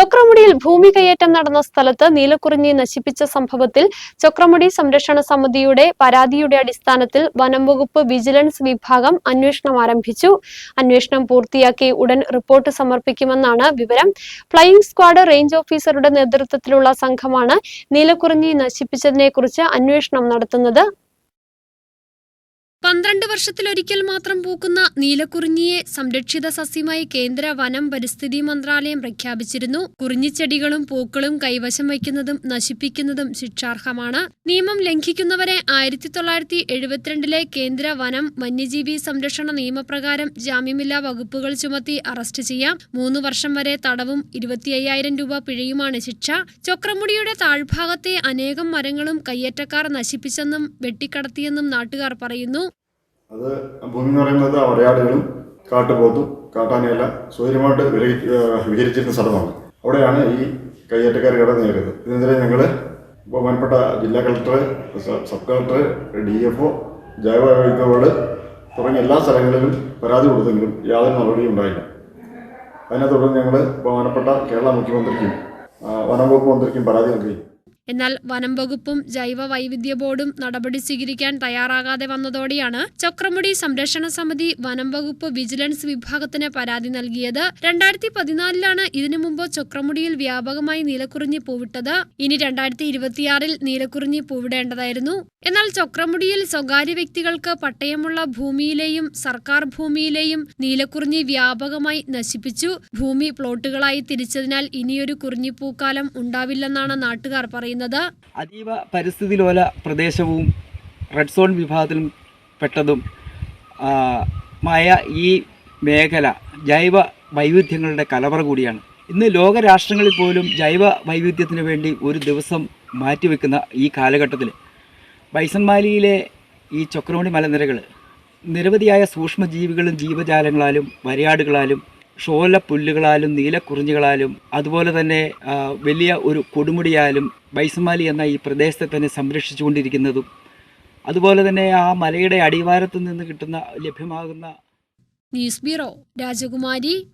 ചൊക്രമുടിയിൽ ഭൂമി കയ്യേറ്റം നടന്ന സ്ഥലത്ത് നീലക്കുറിഞ്ഞി നശിപ്പിച്ച സംഭവത്തിൽ ചൊക്രമുടി സംരക്ഷണ സമിതിയുടെ പരാതിയുടെ അടിസ്ഥാനത്തിൽ വനം വകുപ്പ് വിജിലൻസ് വിഭാഗം അന്വേഷണം ആരംഭിച്ചു. അന്വേഷണം പൂർത്തിയാക്കി ഉടൻ റിപ്പോർട്ട് സമർപ്പിക്കുമെന്നാണ് വിവരം. ഫ്ലൈയിംഗ് സ്ക്വാഡ് റേഞ്ച് ഓഫീസറുടെ നേതൃത്വത്തിലുള്ള സംഘമാണ് നീലക്കുറിഞ്ഞി നശിപ്പിച്ചതിനെക്കുറിച്ച് അന്വേഷണം നടത്തുന്നത്. പന്ത്രണ്ട് വർഷത്തിലൊരിക്കൽ മാത്രം പൂക്കുന്ന നീലക്കുറിഞ്ഞിയെ സംരക്ഷിത സസ്യമായി കേന്ദ്ര വനം പരിസ്ഥിതി മന്ത്രാലയം പ്രഖ്യാപിച്ചിരുന്നു. കുറിഞ്ഞിച്ചെടികളും പൂക്കളും കൈവശം വയ്ക്കുന്നതും നശിപ്പിക്കുന്നതും ശിക്ഷാർഹമാണ്. നിയമം ലംഘിക്കുന്നവരെ ആയിരത്തി തൊള്ളായിരത്തി എഴുപത്തിരണ്ടിലെ കേന്ദ്ര വനം വന്യജീവി സംരക്ഷണ നിയമപ്രകാരം ജാമ്യമില്ലാ വകുപ്പുകൾ ചുമത്തി അറസ്റ്റ് ചെയ്യാം. മൂന്ന് വർഷം വരെ തടവും ഇരുപത്തി അയ്യായിരം രൂപ പിഴയുമാണ് ശിക്ഷ. ചൊക്രമുടിയുടെ താഴ്ഭാഗത്തെ അനേകം മരങ്ങളും കയ്യേറ്റക്കാർ നശിപ്പിച്ചെന്നും വെട്ടിക്കടത്തിയെന്നും നാട്ടുകാർ പറയുന്നു. അത് ഭൂമി എന്ന് പറയുന്നത് ഒരയാടുകളും കാട്ടുപോത്തും കാട്ടാനയല്ല സ്വൈര്യമായിട്ട് വിലയി വിഹരിച്ചിരുന്ന സ്ഥലമാണ്. അവിടെയാണ് ഈ കയ്യേറ്റക്കാർ കടന്നു കയറിയത് ഇതിനെതിരെ ഞങ്ങൾ ബഹുമാനപ്പെട്ട ജില്ലാ collector sub collector D F O ജൈവ വൈദ്യുത തുടങ്ങിയ എല്ലാ സ്ഥലങ്ങളിലും പരാതി കൊടുത്തെങ്കിലും യാതൊരു നടപടിയും ഉണ്ടായില്ല. അതിനെ തുടർന്ന് ഞങ്ങൾ ബഹുമാനപ്പെട്ട കേരള മുഖ്യമന്ത്രിക്കും വനംവകുപ്പ് വനം വകുപ്പ് മന്ത്രിക്കും പരാതി നൽകി എന്നാൽ വനം വകുപ്പും ജൈവ വൈവിധ്യ ബോർഡും നടപടി സ്വീകരിക്കാൻ തയ്യാറാകാതെ വന്നതോടെയാണ് ചക്രമുടി സംരക്ഷണ സമിതി വനം വകുപ്പ് വിജിലൻസ് വിഭാഗത്തിന് പരാതി നൽകിയത്. രണ്ടായിരത്തി പതിനാലിലാണ് ഇതിനു മുമ്പ് ചക്രമുടിയിൽ വ്യാപകമായി നീലക്കുറിഞ്ഞി പൂവിട്ടത്. ഇനി രണ്ടായിരത്തി ഇരുപത്തിയാറിൽ നീലക്കുറിഞ്ഞി പൂവിടേണ്ടതായിരുന്നു. എന്നാൽ ചക്രമുടിയിൽ സ്വകാര്യ വ്യക്തികൾക്ക് പട്ടയമുള്ള ഭൂമിയിലെയും സർക്കാർ ഭൂമിയിലെയും നീലക്കുറിഞ്ഞി വ്യാപകമായി നശിപ്പിച്ചു. ഭൂമി പ്ലോട്ടുകളായി തിരിച്ചതിനാൽ ഇനിയൊരു കുറിഞ്ഞിപ്പൂക്കാലം ഉണ്ടാവില്ലെന്നാണ് നാട്ടുകാർ പറയുന്നത്. അതീവ പരിസ്ഥിതി ലോല പ്രദേശവും റെഡ് സോൺ വിഭാഗത്തിലും പെട്ടതും മായ ഈ മേഖല ജൈവ വൈവിധ്യങ്ങളുടെ കലവറ കൂടിയാണ്. ഇന്ന് ലോകരാഷ്ട്രങ്ങളിൽ പോലും ജൈവ വൈവിധ്യത്തിന് വേണ്ടി ഒരു ദിവസം മാറ്റിവെക്കുന്ന ഈ കാലഘട്ടത്തിൽ ബൈസൺമാലിയിലെ ഈ ചക്രമണി മലനിരകൾ നിരവധിയായ സൂക്ഷ്മജീവികളും ജീവജാലങ്ങളാലും വരയാടുകളാലും ഷോല പുല്ലുകളാലും നീലക്കുറിഞ്ഞുകളാലും അതുപോലെ തന്നെ വലിയ ഒരു കൊടുമുടിയാലും ബൈസമാലി എന്ന ഈ പ്രദേശത്തെ തന്നെ സംരക്ഷിച്ചുകൊണ്ടിരിക്കുന്നതും അതുപോലെ തന്നെ ആ മലയുടെ അടിവാരത്തു നിന്ന് കിട്ടുന്ന ലഭ്യമാകുന്ന ന്യൂസ് ബ്യൂറോ രാജകുമാരി